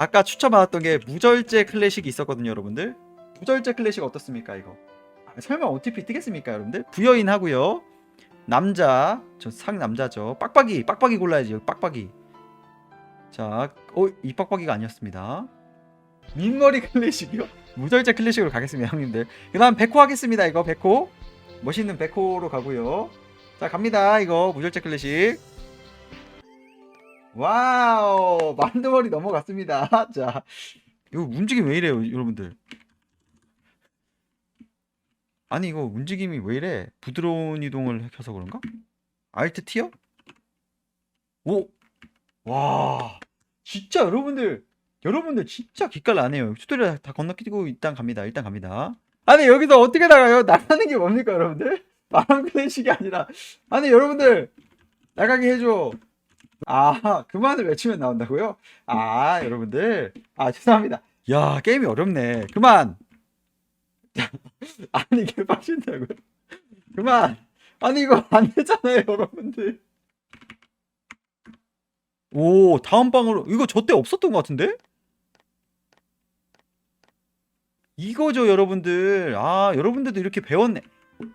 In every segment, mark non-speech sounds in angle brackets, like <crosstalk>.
아까 추천받았던 게 무절제 클래식이 있었거든요, 여러분들. 무절제 클래식 어떻습니까, 이거? 아, 설마 OTP 뜨겠습니까, 여러분들? 부여인 하고요. 남자, 저 상 남자죠. 빡빡이, 빡빡이 골라야지, 빡빡이. 자, 어, 이 빡빡이가 아니었습니다. 민머리 클래식이요? 무절제 클래식으로 가겠습니다, 형님들. 그 다음 백호 하겠습니다, 이거 백호. 멋있는 백호로 가고요. 자, 갑니다, 이거 무절제 클래식. 와우 만두머리 넘어갔습니다. <laughs> 자 이거 움직임 왜 이래요 여러분들? 아니 이거 움직임이 왜 이래? 부드러운 이동을 켜서 그런가? 알트 티어 오와 진짜 여러분들 여러분들 진짜 기깔 나네요. 튜토리얼 다 건너뛰고 일단 갑니다 일단 갑니다. 아니 여기서 어떻게 나가요? 나가는 게 뭡니까 여러분들? 바람 클래식이 아니라. 아니 여러분들 나가게 해줘 아, 그만을 외치면 나온다고요? 아, 여러분들. 아, 죄송합니다. 야, 게임이 어렵네. 그만. <laughs> 아니, 이게 빠진다고요? 그만. 아니, 이거 안 되잖아요, 여러분들. 오, 다음 방으로. 이거 저 때 없었던 것 같은데? 이거죠, 여러분들. 아, 여러분들도 이렇게 배웠네.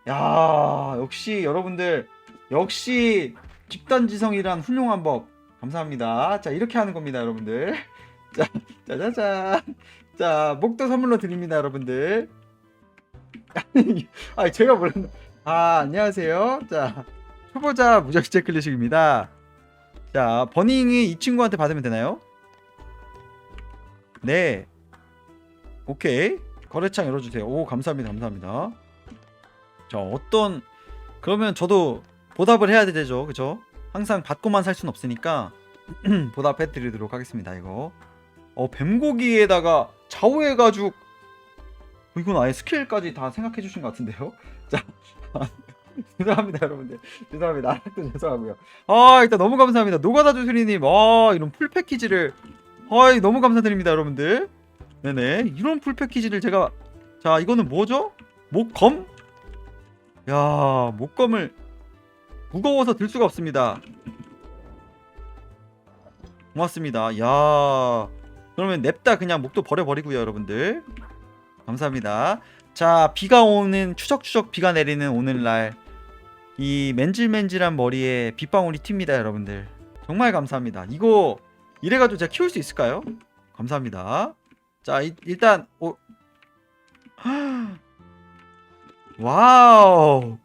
야, 역시 여러분들. 역시 집단지성이란 훌륭한 법. 감사합니다. 자 이렇게 하는 겁니다 여러분들. <laughs> 자 짜자자 자 목도 선물로 드립니다 여러분들. <laughs> 아 제가 몰랐나? 아 안녕하세요. 자 초보자 무적제 클래식입니다. 자 버닝이 이 친구한테 받으면 되나요? 네. 오케이. 거래창 열어주세요. 오 감사합니다. 감사합니다. 자 어떤 그러면 저도 보답을 해야 되죠. 그죠? 항상 받고만 살 순 없으니까 <clears throat> 보답해 드리도록 하겠습니다 이거. 어 뱀고기에다가 좌우의 가죽. 어, 이건 아예 스킬까지 다 생각해 주신 것 같은데요? <laughs> 자 <laughs> 죄송합니다 여러분들. 죄송합니다. 아직도 죄송하고요. 아 일단 너무 감사합니다. 노가다 주수리님 아 이런 풀 패키지를. 아 너무 감사드립니다 여러분들. 네네. 이런 풀 패키지를 제가 자 이거는 뭐죠? 목검? 야 목검을 무거워서 들 수가 없습니다. 고맙습니다. 야 그러면 냅다 그냥 목도 버려버리고요, 여러분들. 감사합니다. 자, 비가 오는 추적추적 비가 내리는 오늘날 이 맨질맨질한 머리에 빗방울이 튑니다, 여러분들. 정말 감사합니다. 이거 이래가지고 제가 키울 수 있을까요? 감사합니다. 자, 이- 일단 오... <gasps> 와우.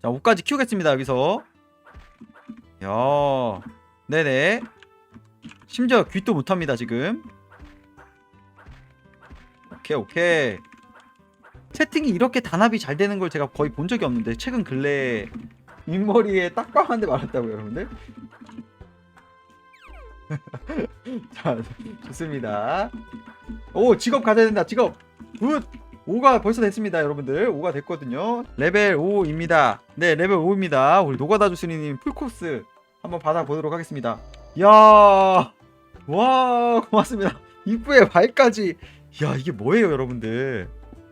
자, 옷까지 키우겠습니다, 여기서. 야, 네네. 심지어 귀도 못합니다 지금. 오케이 오케이. 채팅이 이렇게 단합이 잘 되는 걸 제가 거의 본 적이 없는데 최근 근래에 윗머리에 딱밤한대 말았다고요 여러분들. <laughs> 자 좋습니다. 오 직업 가져야 된다 직업. 굿. 5가 벌써 됐습니다 여러분들. 5가 됐거든요. 레벨 5입니다. 네 레벨 5입니다. 우리 노가다 주스님 풀코스 한번 받아보도록 하겠습니다. 이야 와 고맙습니다. 입구에 발까지. 이야 이게 뭐예요 여러분들?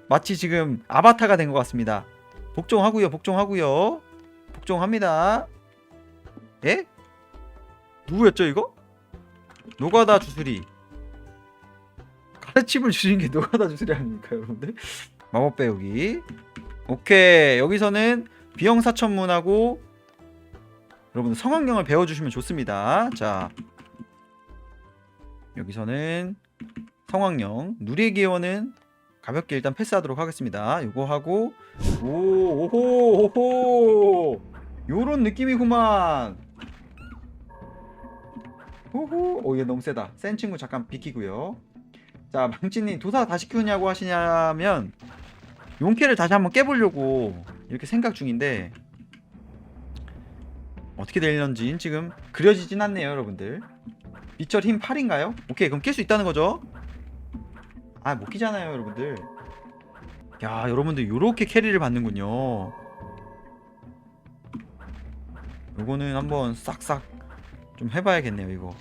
마치 지금 아바타가 된 것 같습니다. 복종하고요 복종하고요. 복종합니다. 예? 누구였죠 이거? 노가다 주스리 가르침을 주신 게 노가다 주스리 아닙니까 여러분들? 마법 배우기. 오케이. 여기서는 비영사천문하고 여러분들 성환경을 배워주시면 좋습니다. 자 여기서는 성황령 누리의 기원은 가볍게 일단 패스하도록 하겠습니다. 이거 하고 오 오호 오호. 요런 느낌이구만. 오호. 오얘 너무 세다. 센 친구 잠깐 비키고요 자 망치님 도사 다시 키우냐고 하시냐면 용케를 다시 한번 깨보려고 이렇게 생각 중인데 어떻게 될런지 지금 그려지진 않네요 여러분들. 미철 힘 8인가요? 오케이 그럼 깰 수 있다는 거죠? 아 못 끼잖아요 여러분들. 야 여러분들 요렇게 캐리를 받는군요. 요거는 한번 싹싹 좀 해봐야겠네요 이거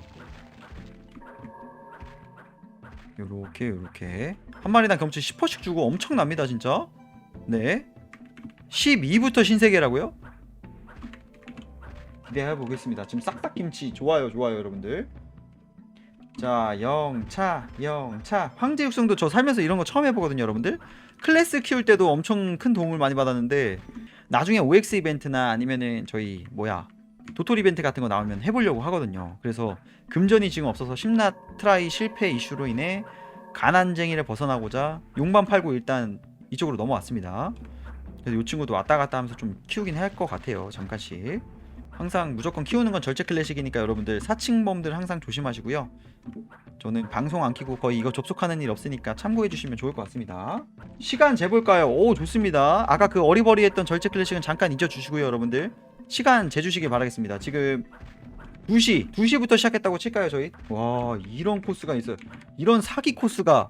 요렇게 요렇게. 한 마리당 경치 10%씩 주고 엄청납니다 진짜. 네. 12부터 신세계라고요? 기대해 보겠습니다. 지금 싹싹 김치. 좋아요 좋아요 여러분들. 자 영차 영차. 황제 육성도 저 살면서 이런 거 처음 해보거든요 여러분들. 클래스 키울 때도 엄청 큰 도움을 많이 받았는데 나중에 OX 이벤트나 아니면은 저희 뭐야 도토리 이벤트 같은 거 나오면 해보려고 하거든요 그래서 금전이 지금 없어서 심나 트라이 실패 이슈로 인해 가난쟁이를 벗어나고자 용만 팔고 일단 이쪽으로 넘어왔습니다 그래서 이 친구도 왔다 갔다 하면서 좀 키우긴 할 것 같아요 잠깐씩 항상 무조건 키우는 건 절제 클래식이니까 여러분들 사칭범들 항상 조심하시고요. 저는 방송 안 키고 거의 이거 접속하는 일 없으니까 참고해 주시면 좋을 것 같습니다. 시간 재볼까요? 오 좋습니다. 아까 그 어리버리했던 절제 클래식은 잠깐 잊어주시고요 여러분들. 시간 재주시길 바라겠습니다. 지금 2시, 2시부터 시작했다고 칠까요 저희? 와 이런 코스가 있어요. 이런 사기 코스가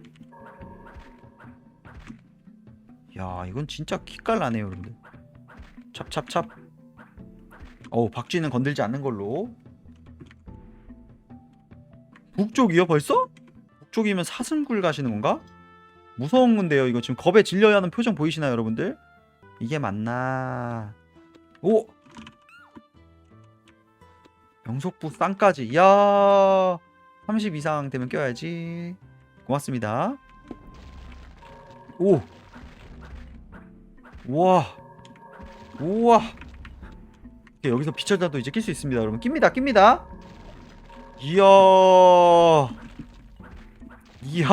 야 이건 진짜 기깔나네요 여러분들. 찹찹찹 어우 박쥐는 건들지 않는 걸로 북쪽이요 벌써? 북쪽이면 사슴굴 가시는 건가? 무서운 건데요 이거 지금 겁에 질려야 하는 표정 보이시나요 여러분들? 이게 맞나 오! 영속부 쌍까지. 이야 30 이상 되면 껴야지. 고맙습니다. 오! 우와. 우와. 여기서 비철단도 이제 낄 수 있습니다. 여러분 낍니다 낍니다. 이야. 이야.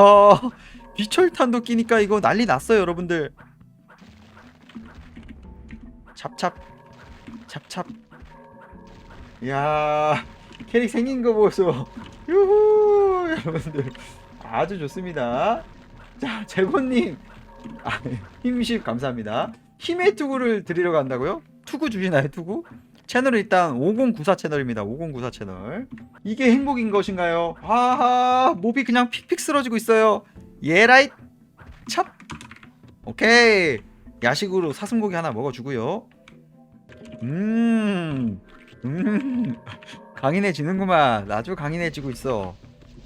비철탄도 끼니까 이거 난리 났어요 여러분들. 찹찹. 찹찹 이야 캐릭 생긴 거 보소 유후 여러분들 아주 좋습니다 자 재곤님 아, 힘십 감사합니다 힘의 투구를 드리러 간다고요? 투구 주시나요 투구? 채널은 일단 5094 채널입니다. 5094 채널. 이게 행복인 것인가요? 아하, 몹이 그냥 픽픽 쓰러지고 있어요. 예라이 찹. 오케이. 야식으로 사슴고기 하나 먹어주고요. 음, 음, <laughs> 강인해지는구만. 아주 강인해지고 있어.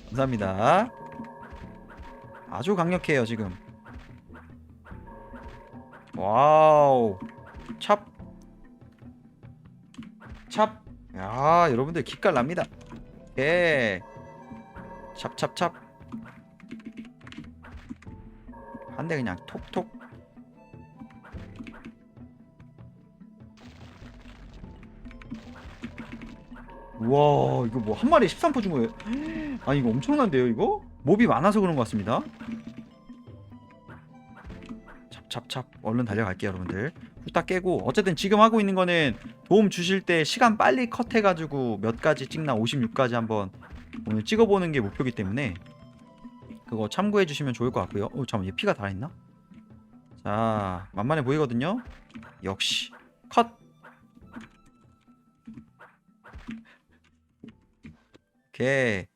감사합니다. 아주 강력해요 지금. 와우. 찹. 찹. 야, 여러분들 기깔 납니다. 예. 찹찹찹. 한 대 그냥 톡톡. 우와, 이거 뭐 한 마리에 13%준 거예요? 아, 이거 엄청난데요, 이거? 몹이 많아서 그런 것 같습니다. 찹찹찹. 얼른 달려갈게요, 여러분들. 후딱 깨고 어쨌든 지금 하고 있는 거는 도움 주실 때 시간 빨리 컷해가지고 몇 가지 찍나 56가지 한번 오늘 찍어보는 게 목표기 때문에 그거 참고해 주시면 좋을 것 같고요. 어 잠깐 얘 피가 달아있나? 자 만만해 보이거든요. 역시 컷. 오케이.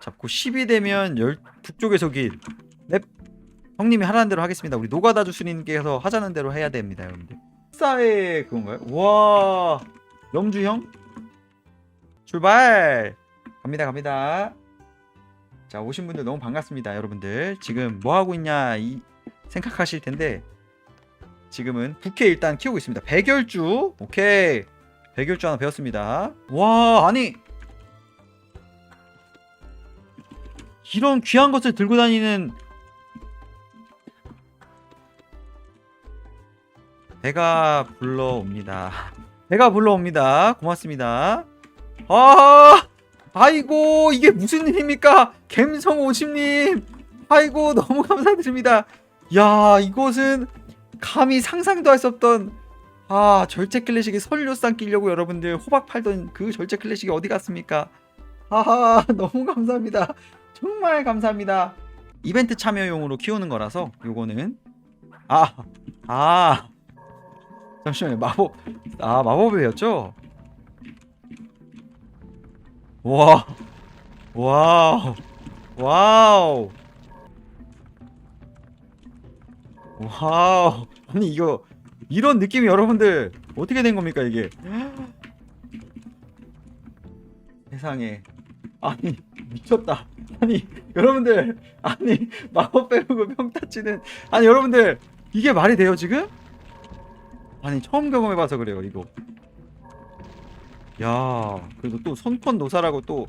잡고 10이 되면 열 북쪽에서 길. 넵. 형님이 하라는 대로 하겠습니다. 우리 노가다 주스님께서 하자는 대로 해야 됩니다, 여러분들. 싸의 그건가요? 와 염주 형 출발 갑니다 갑니다 자 오신 분들 너무 반갑습니다 여러분들 지금 뭐 하고 있냐 이 생각하실 텐데 지금은 부캐 일단 키우고 있습니다 백열주 오케이 백열주 하나 배웠습니다 와 아니 이런 귀한 것을 들고 다니는 배가 불러옵니다. <laughs> 배가 불러옵니다. 고맙습니다. 아, 아이고 이게 무슨 일입니까? 갬성 오십님. 아이고 너무 감사드립니다. 야 이곳은 감히 상상도 할 수 없던 아 절제 클래식의 선료상 끼려고 여러분들 호박 팔던 그 절제 클래식이 어디 갔습니까? 아 <laughs> 너무 감사합니다. 정말 감사합니다. 이벤트 참여용으로 키우는 거라서 요거는 아 아. 잠시만요 마법 아 마법이었죠? 와 와우 와우 와우 아니 이거 이런 느낌이 여러분들 어떻게 된 겁니까 이게? 세상에. 아니 미쳤다. 아니 여러분들 아니 마법 배우고 평타 치는 아니 여러분들 이게 말이 돼요 지금? 아니 처음 경험해봐서 그래요 이거. 야 그래도 또 손컨 노사라고 또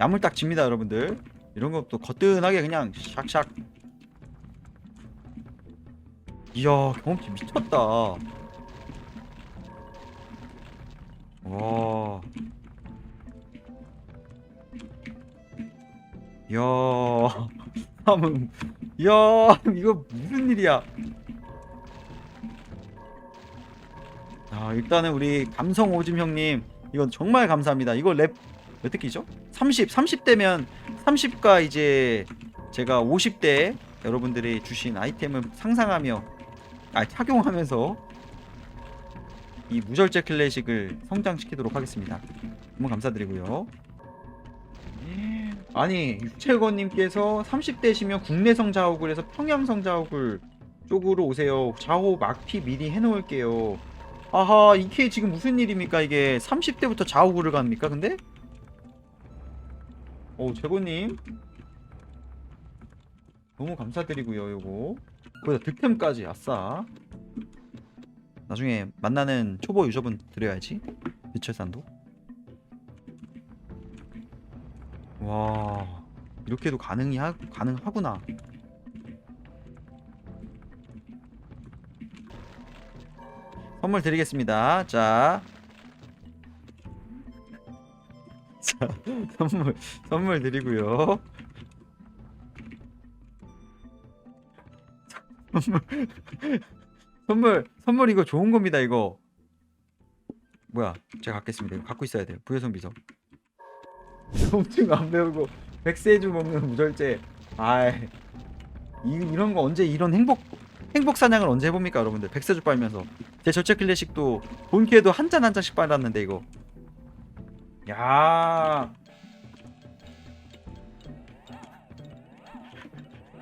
야물딱 집니다 여러분들. 이런 것도 거뜬하게 그냥 샥샥 이야 경험치 미쳤다. 와. 이야. 삼음 이야 이거 무슨 일이야? 아 일단은 우리 감성 오줌 형님 이건 정말 감사합니다. 이거 랩몇 득이죠? 30 30대면 30과 이제 제가 50대 여러분들이 주신 아이템을 상상하며 아 착용하면서 이 무절제 클래식을 성장시키도록 하겠습니다. 너무 감사드리고요. 아니 육채건님께서 30대시면 국내성 자욱을해서 평양성 자욱을 쪽으로 오세요. 좌호 막피 미리 해놓을게요. 아하 이게 지금 무슨 일입니까 이게? 30대부터 좌우구를 갑니까 근데? 오 재고님 너무 감사드리고요 요거 거기다 득템까지 아싸 나중에 만나는 초보 유저분 드려야지 미철산도 와 이렇게도 가능이 하, 가능하구나 선물 드리겠습니다. 자. <laughs> 자, 선물 선물 드리고요. 선물 선물 이거 좋은 겁니다, 이거. 뭐야? 제가 갖겠습니다. 이거 갖고 있어야 돼요. 부여성 비서. 엄청 안 배우고 백세주 먹는 무절제. 아이. 이, 이 런 거 언제 이런 행복 행복 사냥을 언제 해봅니까 여러분들 백세주 빨면서 제 절제 클래식도 본캐도 한 잔 한 잔씩 빨았는데 이거 야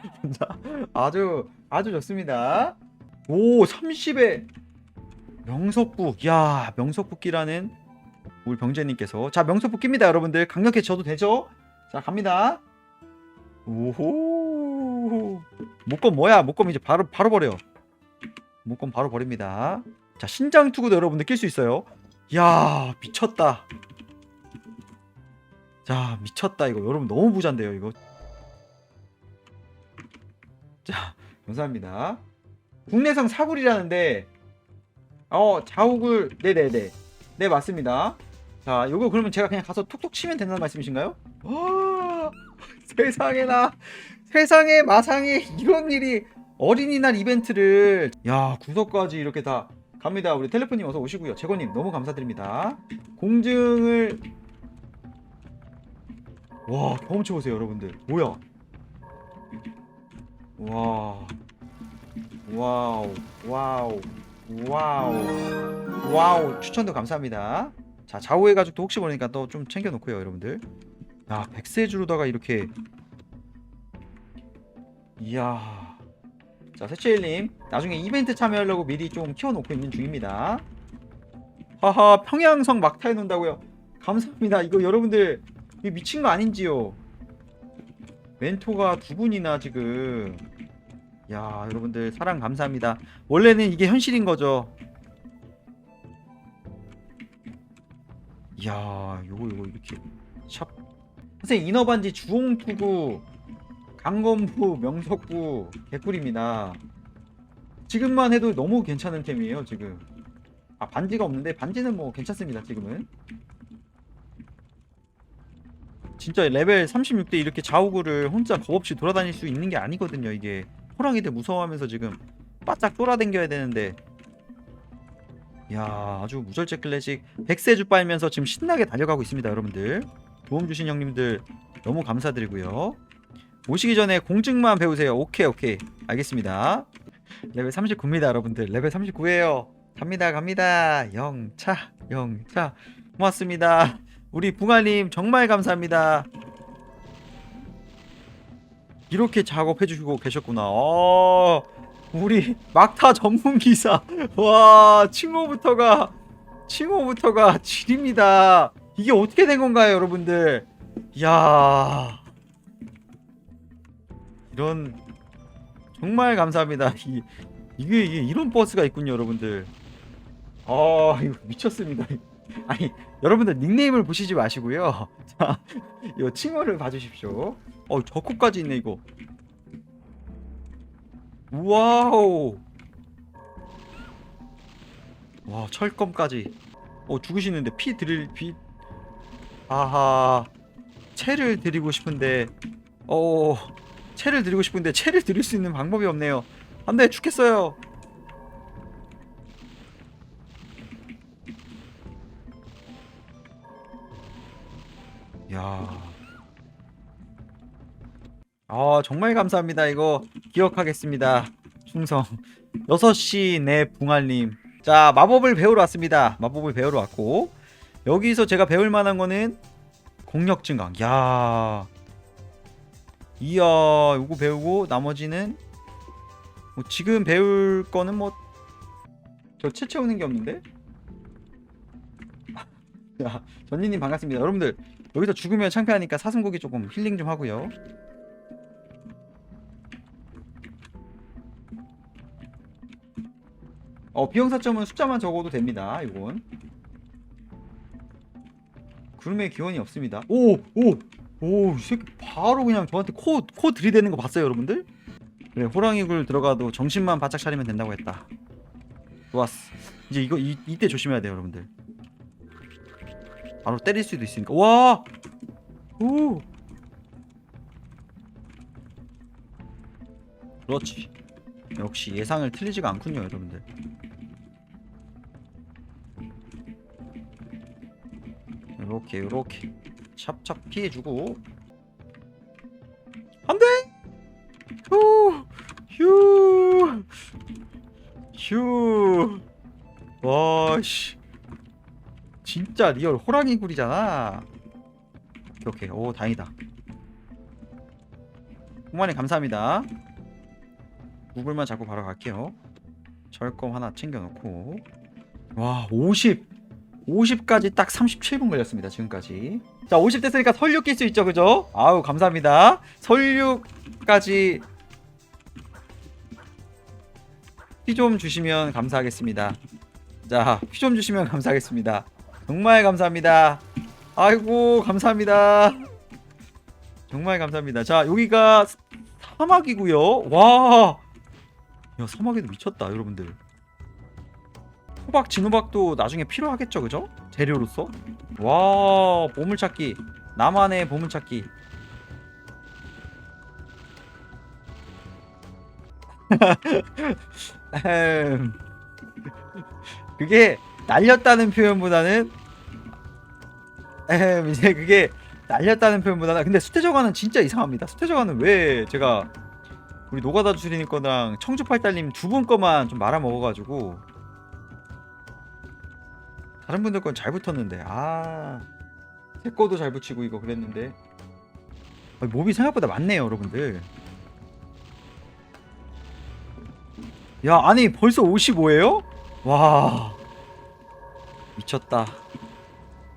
<laughs> 진짜 아주 아주 좋습니다. 오 30에 명석북 야 명석북기라는 우리 병재님께서. 자 명석북기입니다 여러분들. 강력해 져도 되죠? 자 갑니다. 오호. 목검 뭐야? 목검 이제 바로 바로 버려 목검 바로 버립니다. 자 신장 투구도 여러분들 낄 수 있어요. 야 미쳤다. 자 미쳤다. 이거 여러분 너무 부잔데요 이거. 자 감사합니다. 국내성 사굴이라는데 어 자욱을 네네네. 네 맞습니다. 자 요거 그러면 제가 그냥 가서 톡톡 치면 된다는 말씀이신가요? 와 <laughs> 세상에나 세상에 마상에 이런 일이 어린이날 이벤트를. 야 구석까지 이렇게 다 갑니다. 우리 텔레폰님 어서 오시고요. 재건님 너무 감사드립니다. 공증을. 와 경험치 보세요 여러분들. 뭐야 와 와우 와우 와우 와우. 추천도 감사합니다. 자 좌우의 가죽도 혹시 모르니까 또 좀 챙겨 놓고요 여러분들. 야 백세 주로다가 이렇게. 이야. 자 세치일님. 나중에 이벤트 참여하려고 미리 좀 키워 놓고 있는 중입니다. 하하 평양성 막타 해 놓는다고요? 감사합니다. 이거 여러분들 이거 미친 거 아닌지요 멘토가 두 분이나 지금. 야 여러분들 사랑 감사합니다. 원래는 이게 현실인 거죠. 이야 요거 요거 이렇게 샵. 선생님 인어반지 주홍투구 강건부 명석부 개꿀입니다. 지금만 해도 너무 괜찮은 템이에요 지금. 아 반지가 없는데 반지는 뭐 괜찮습니다 지금은 진짜 레벨 36대 이렇게 좌우구를 혼자 겁없이 돌아다닐 수 있는 게 아니거든요 이게. 호랑이들 무서워하면서 지금 바짝 돌아댕겨야 되는데. 야 아주 무절제 클래식 백세주 빨면서 지금 신나게 달려가고 있습니다 여러분들. 도움 주신 형님들 너무 감사드리고요. 오시기 전에 공증만 배우세요. 오케이 오케이. 알겠습니다. 레벨 39입니다 여러분들. 레벨 39예요. 갑니다 갑니다. 영차 영차. 고맙습니다 우리 붕아님 정말 감사합니다. 이렇게 작업해 주시고 계셨구나. 어 우리 막타 전문 기사. 와 칭호부터가 칭호부터가 질입니다. 이게 어떻게 된 건가요 여러분들? 이야. 이런 정말 감사합니다. 이, 이게, 이게 이런 버스가 있군요 여러분들. 아 이거 미쳤습니다. <laughs> 아니 여러분들 닉네임을 보시지 마시고요. <laughs> 자, 이 칭호를 봐주십시오. 어, 저 코까지 있네 이거. 와우. 와 철검까지. 어 죽으시는데 피 드릴 피. 아하. 채를 드리고 싶은데 어 채를 드리고 싶은데 채를 드릴 수 있는 방법이 없네요. 안돼 죽겠어요. 야. 아, 정말 감사합니다. 이거 기억하겠습니다. 충성. 6시 내 붕알님. 자, 마법을 배우러 왔습니다. 마법을 배우러 왔고. 여기서 제가 배울 만한 거는 공력 증강. 야. 이야, 요거 배우고 나머지는 뭐 지금 배울 거는 뭐 저 채 채우는 게 없는데? <laughs> 야, 전니님 반갑습니다. 여러분들 여기서 죽으면 창피하니까 사슴고기 조금 힐링 좀 하고요. 어 비용사점은 숫자만 적어도 됩니다. 이건 구름의 기원이 없습니다. 오! 오! 오! 이 새끼 바로 그냥 저한테 코, 코 들이대는 거 봤어요 여러분들? 그래 호랑이 굴 들어가도 정신만 바짝 차리면 된다고 했다. 좋았어. 이제 이거 이, 이때 조심해야 돼요 여러분들. 바로 때릴 수도 있으니까 와! 오! 그렇지 역시 예상을 틀리지가 않군요 여러분들 요렇게 요렇게 찹찹 피해주고 안돼! 진짜 리얼 호랑이 굴이잖아. 오케이, 오케이. 오, 다행이다. 부모님 감사합니다. 구글만 잡고 바로 갈게요. 절검 하나 챙겨놓고. 와, 50. 50까지 딱 37분 걸렸습니다. 지금까지. 자, 50 됐으니까 설육 낄 수 있죠, 그죠? 아우, 감사합니다. 설육까지 피 좀 주시면 감사하겠습니다. 자, 피 좀 주시면 감사하겠습니다. 정말 감사합니다. 아이고 감사합니다. 정말 감사합니다. 자 여기가 사막이고요. 와, 야 사막에도 미쳤다 여러분들. 호박 진호박도 나중에 필요하겠죠, 그죠? 재료로서. 와 보물찾기 나만의 보물찾기. <laughs> 음. 그게 날렸다는 표현보다는 에 이제 그게 날렸다는 표현보다는 근데 수태저가는 진짜 이상합니다. 수태저가는 왜 제가 우리 노가다 주리님 거랑 청주 팔달님 두 분 거만 좀 말아 먹어가지고 다른 분들 건 잘 붙었는데 아제 거도 잘 붙이고 이거 그랬는데 아, 몹이 생각보다 많네요 여러분들 야 아니 벌써 55예요? 와 미쳤다.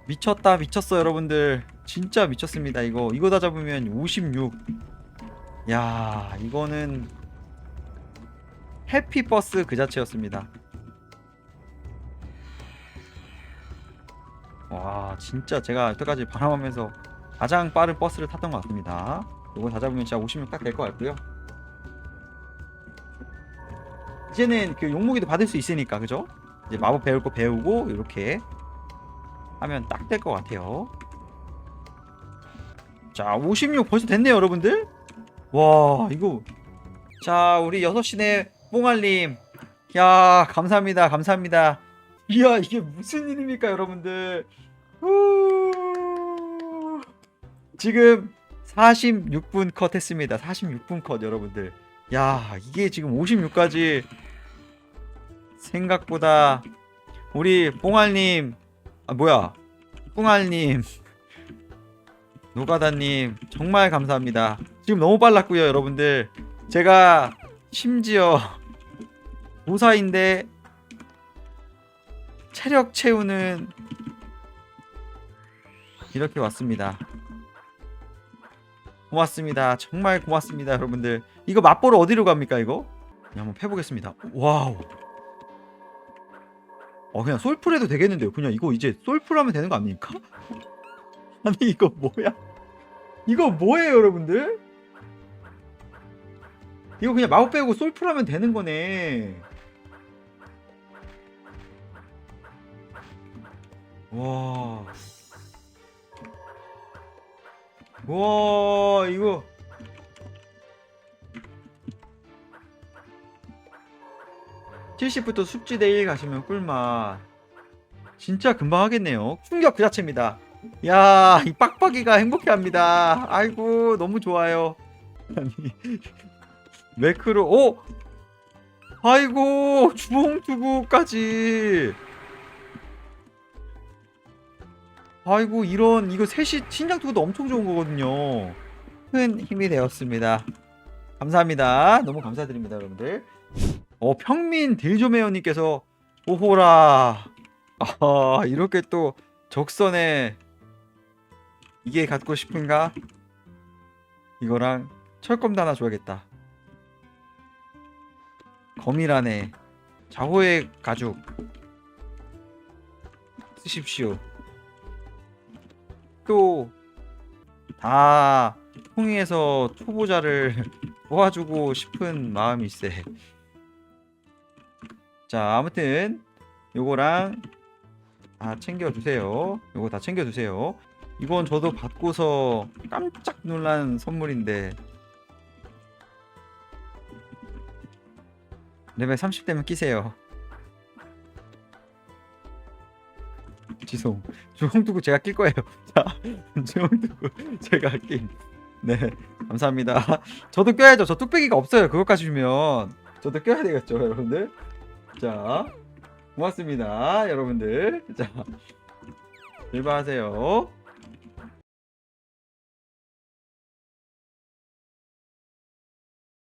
미쳤다 미쳤어 여러분들. 진짜 미쳤습니다 이거. 이거 다 잡으면 56야 이거는 해피버스 그 자체였습니다. 와 진짜 제가 여태까지 바람하면서 가장 빠른 버스를 탔던 것 같습니다. 이거 다 잡으면 진짜 56 딱 될 것 같고요. 이제는 그 용무기도 받을 수 있으니까 그죠? 이제 마법 배울 거 배우고 이렇게 하면 딱 될 것 같아요. 자, 56 벌써 됐네요, 여러분들. 와, 이거. 자, 우리 6시내 뽕알님. 야, 감사합니다, 감사합니다. 이야, 이게 무슨 일입니까, 여러분들. 후... 지금 46분 컷 했습니다. 46분 컷, 여러분들. 야, 이게 지금 56까지 생각보다 우리 뽕알님 아 뭐야? 뿡알님 노가다님 정말 감사합니다. 지금 너무 빨랐고요 여러분들. 제가 심지어 무사인데 체력 채우는 이렇게 왔습니다. 고맙습니다. 정말 고맙습니다 여러분들. 이거 맛보러 어디로 갑니까 이거? 한번 패보겠습니다. 와우 어 그냥 솔플 해도 되겠는데요 그냥 이거 이제 솔플 하면 되는 거 아닙니까? <laughs> 아니 이거 뭐야 이거 뭐예요 여러분들? 이거 그냥 마법 빼고 솔플 하면 되는 거네 와. 와, 이거. (70부터) 숙지대 1 가시면 꿀맛 진짜 금방 하겠네요 충격 그 자체입니다 야 이 빡빡이가 행복해 합니다 아이고 너무 좋아요 아니 <laughs> 매크로 오 아이고 주홍투구까지 아이고 이런 이거 셋이 신장 투구도 엄청 좋은 거거든요. 큰 힘이 되었습니다. 감사합니다. 너무 감사드립니다, 여러분들. 어 평민 딜조메어님께서 오호라. 아 이렇게 또 적선에 이게 갖고 싶은가? 이거랑 철검도 하나 줘야겠다. 거미라네. 자호의 가죽 쓰십시오. 또 다 통해서 초보자를 <laughs> 도와주고 싶은 마음일세. 자, 아무튼 요거랑 다 챙겨주세요. 요거 다 챙겨주세요. 이건 저도 받고서 깜짝 놀란 선물인데 레벨 30되면 끼세요. 지송 주홍두구 제가 낄 거예요. 자, <laughs> 주홍두구 제가 낀. 네, 감사합니다. 저도 껴야죠. 저 뚝배기가 없어요. 그것까지 주면 저도 껴야 되겠죠, 여러분들. 자, 고맙습니다, 여러분들. 자, 출발하세요.